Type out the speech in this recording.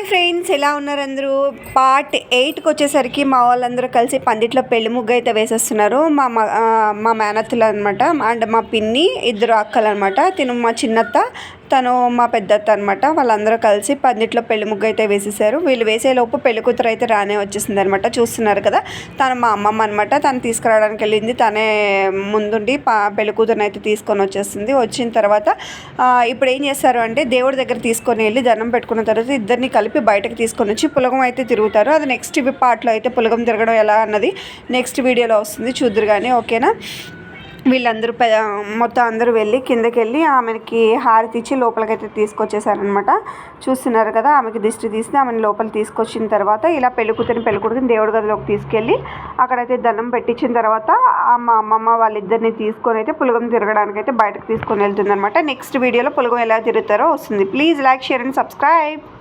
Hi friends ఎలా ఉన్నారు అందరూ? పార్ట్ ఎయిట్కి వచ్చేసరికి మా వాళ్ళందరూ కలిసి పందిట్లో పెళ్ళి ముగ్గు అయితే వేసేస్తున్నారు. మా మా మా మేనత్తులు అనమాట అండ్ మా పిన్ని ఇద్దరు అక్కలు అనమాట తిను మా చిన్నత్త తను మా పెద్దత్త అనమాట వాళ్ళందరూ కలిసి పందిట్లో పెళ్ళి ముగ్గు అయితే వేసేసారు. వీళ్ళు వేసేలోపు పెళ్ళి కూతురు అయితే రానే వచ్చేసింది అనమాట చూస్తున్నారు కదా తను మా అమ్మమ్మ అనమాట తను తీసుకురావడానికి వెళ్ళింది. తనే ముందుండి పా పెళ్ళి కూతురుని అయితే తీసుకొని వచ్చేసింది. వచ్చిన తర్వాత ఇప్పుడు ఏం చేస్తారు అంటే దేవుడి దగ్గర తీసుకొని వెళ్ళి దండం పెట్టుకున్న తర్వాత ఇద్దరిని కలిపి బయటకు తీసుకొని వచ్చి పులగం అయితే తిరుగుతారు. అది నెక్స్ట్ పార్ట్లో అయితే పులగం తిరగడం ఎలా అన్నది నెక్స్ట్ వీడియోలో వస్తుంది. చూద్దరు కానీ ఓకేనా? వీళ్ళందరూ పె మొత్తం అందరూ వెళ్ళి కిందకి వెళ్ళి ఆమెకి హారతి ఇచ్చి లోపలికైతే తీసుకొచ్చేసారనమాట చూస్తున్నారు కదా ఆమెకి దిష్టి తీసి ఆమెను లోపల తీసుకొచ్చిన తర్వాత ఇలా పెళ్ళికూతురిని పెళ్ళికూతురిని దేవుడి గదిలోకి తీసుకెళ్ళి అక్కడైతే దండం పెట్టించిన తర్వాత ఆ మా అమ్మమ్మ వాళ్ళిద్దరిని తీసుకొని అయితే పులగం తిరగడానికి అయితే బయటకు తీసుకొని వెళ్తుందనమాట నెక్స్ట్ వీడియోలో పులగం ఎలా తిరుగుతారో వస్తుంది. Please like share and subscribe.